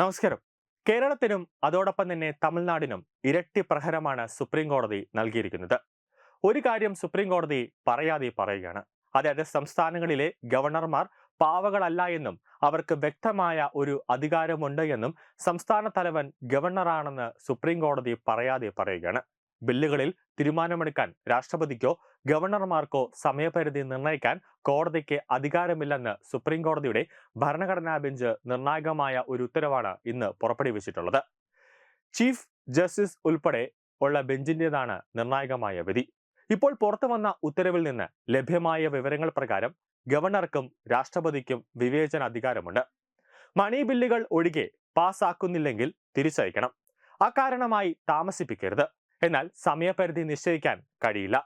നമസ്കാരം. കേരളത്തിനും അതോടൊപ്പം തന്നെ തമിഴ്നാടിനും ഇരട്ടി പ്രഹരമാണ് സുപ്രീം കോടതി നൽകിയിരിക്കുന്നത്. ഒരു കാര്യം സുപ്രീം കോടതി പറയാതെ പറയുകയാണ്. അതായത് സംസ്ഥാനങ്ങളിലെ ഗവർണർമാർ പാവകളല്ല എന്നും അവർക്ക് വ്യക്തമായ ഒരു അധികാരമുണ്ട് എന്നും സംസ്ഥാന തലവൻ ഗവർണറാണെന്ന് സുപ്രീം കോടതി പറയാതെ പറയുകയാണ്. ബില്ലുകളിൽ തീരുമാനമെടുക്കാൻ രാഷ്ട്രപതിക്കോ ഗവർണർമാർക്കോ സമയപരിധി നിർണയിക്കാൻ കോടതിക്ക് അധികാരമില്ലെന്ന് സുപ്രീം കോടതിയുടെ ഭരണഘടനാ ബെഞ്ച് നിർണായകമായ ഒരു ഉത്തരവാണ് ഇന്ന് പുറപ്പെടുവിച്ചിട്ടുള്ളത്. ചീഫ് ജസ്റ്റിസ് ഉൾപ്പെടെ ഉള്ള ബെഞ്ചിന്റെതാണ് നിർണായകമായ വിധി. ഇപ്പോൾ പുറത്തു വന്ന ഉത്തരവിൽ നിന്ന് ലഭ്യമായ വിവരങ്ങൾ പ്രകാരം ഗവർണർക്കും രാഷ്ട്രപതിക്കും വിവേചന അധികാരമുണ്ട്. മണി ബില്ലുകൾ ഒഴികെ പാസ്സാക്കുന്നില്ലെങ്കിൽ തിരിച്ചയക്കണം. അക്കാരണമായി താമസിപ്പിക്കരുത്. എന്നാൽ സമയപരിധി നിശ്ചയിക്കാൻ കഴിയില്ല.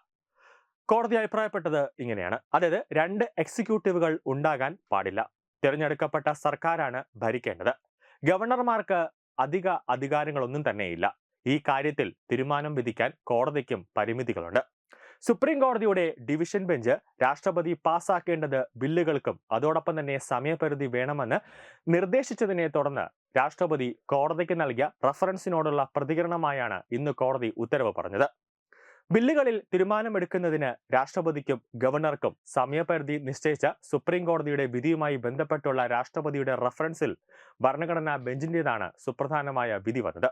കോടതി അഭിപ്രായപ്പെട്ടത് ഇങ്ങനെയാണ്. അതായത് രണ്ട് എക്സിക്യൂട്ടീവുകൾ ഉണ്ടാകാൻ പാടില്ല. തിരഞ്ഞെടുക്കപ്പെട്ട സർക്കാരാണ് ഭരിക്കേണ്ടത്. ഗവർണർമാർക്ക് അധിക അധികാരങ്ങളൊന്നും തന്നെയില്ല. ഈ കാര്യത്തിൽ തീരുമാനം വിധിക്കാൻ കോടതിക്കും പരിമിതികളുണ്ട്. സുപ്രീം കോടതിയുടെ ഡിവിഷൻ ബെഞ്ച് രാഷ്ട്രപതി പാസാക്കേണ്ടത് ബില്ലുകൾക്കും അതോടൊപ്പം തന്നെ സമയപരിധി വേണമെന്ന് നിർദ്ദേശിച്ചതിനെ തുടർന്ന് രാഷ്ട്രപതി കോടതിക്ക് നൽകിയ റഫറൻസിനോടുള്ള പ്രതികരണമായാണ് ഇന്ന് കോടതി ഉത്തരവ് പറഞ്ഞത്. ബില്ലുകളിൽ തീരുമാനമെടുക്കുന്നതിന് രാഷ്ട്രപതിക്കും ഗവർണർക്കും സമയപരിധി നിശ്ചയിച്ച സുപ്രീം കോടതിയുടെ വിധിയുമായി ബന്ധപ്പെട്ടുള്ള രാഷ്ട്രപതിയുടെ റഫറൻസിൽ ഭരണഘടനാ ബെഞ്ചിന്റെതാണ് സുപ്രധാനമായ വിധി വന്നത്.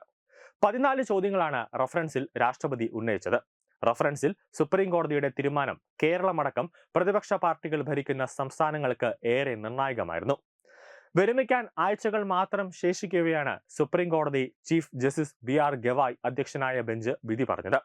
പതിനാല് ചോദ്യങ്ങളാണ് റഫറൻസിൽ രാഷ്ട്രപതി ഉന്നയിച്ചത്. റഫറൻസിൽ സുപ്രീം കോടതിയുടെ തീരുമാനം കേരളമടക്കം പ്രതിപക്ഷ പാർട്ടികൾ ഭരിക്കുന്ന സംസ്ഥാനങ്ങൾക്ക് ഏറെ നിർണായകമായിരുന്നു. വിരമിക്കാൻ ആഴ്ചകൾ മാത്രം ശേഷിക്കുകയാണ് സുപ്രീം കോടതി chief justice B R Gavai അധ്യക്ഷനായ ബെഞ്ച് വിധി പറഞ്ഞത്.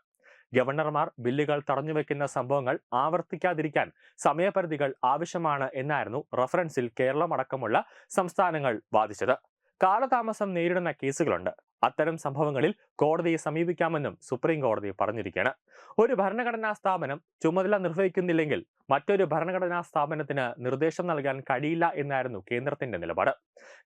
ഗവർണർമാർ ബില്ലുകൾ തടഞ്ഞുവെക്കുന്ന സംഭവങ്ങൾ ആവർത്തിക്കാതിരിക്കാൻ സമയപരിധികൾ ആവശ്യമാണ് എന്നായിരുന്നു റഫറൻസിൽ കേരളമടക്കമുള്ള സംസ്ഥാനങ്ങൾ വാദിച്ചത്. കാലതാമസം നേരിടുന്ന കേസുകളുണ്ട്. അത്തരം സംഭവങ്ങളിൽ കോടതിയെ സമീപിക്കാമെന്നും സുപ്രീം കോടതി പറഞ്ഞിരിക്കുകയാണ് ഒരു ഭരണഘടനാ സ്ഥാപനം ചുമതല നിർവഹിക്കുന്നില്ലെങ്കിൽ മറ്റൊരു ഭരണഘടനാ സ്ഥാപനത്തിന് നിർദ്ദേശം നൽകാൻ കഴിയില്ല എന്നായിരുന്നു കേന്ദ്രത്തിന്റെ നിലപാട്.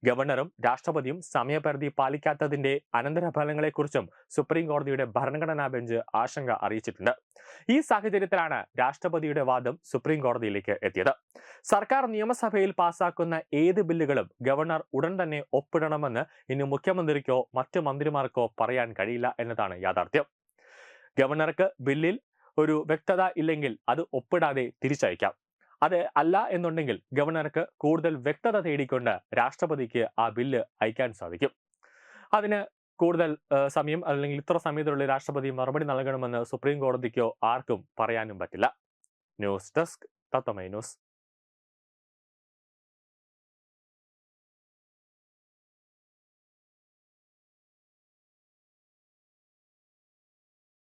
ഗവർണറും രാഷ്ട്രപതിയും സമയപരിധി പാലിക്കാത്തതിന്റെ അനന്തരഫലങ്ങളെക്കുറിച്ചും സുപ്രീം കോടതിയുടെ ഭരണഘടനാ ബെഞ്ച് ആശങ്ക അറിയിച്ചിട്ടുണ്ട്. ഈ സാഹചര്യത്തിലാണ് രാഷ്ട്രപതിയുടെ വാദം സുപ്രീം കോടതിയിലേക്ക് എത്തിയത്. സർക്കാർ നിയമസഭയിൽ പാസാക്കുന്ന ഏത് ബില്ലുകളും ഗവർണർ ഉടൻ തന്നെ ഒപ്പിടണമെന്ന് ഇനി മുഖ്യമന്ത്രിക്കോ മറ്റ് മന്ത്രിമാർക്കോ പറയാൻ കഴിയില്ല എന്നതാണ് യാഥാർത്ഥ്യം. ഗവർണർക്ക് ബില്ലിൽ ഒരു വ്യക്തത ഇല്ലെങ്കിൽ അത് ഒപ്പിടാതെ തിരിച്ചയക്കാം. അത് അല്ല എന്നുണ്ടെങ്കിൽ ഗവർണർക്ക് കൂടുതൽ വ്യക്തത തേടിക്കൊണ്ട് രാഷ്ട്രപതിക്ക് ആ ബില്ല് അയക്കാൻ സാധിക്കും. അതിന് കൂടുതൽ സമയം അല്ലെങ്കിൽ ഇത്ര സമയത്തിനുള്ളിൽ രാഷ്ട്രപതി മറുപടി നൽകണമെന്ന് സുപ്രീം കോടതിക്കോ ആർക്കും പറയാനും പറ്റില്ല. ന്യൂസ് ഡെസ്ക് തത്തമൈ ന്യൂസ്.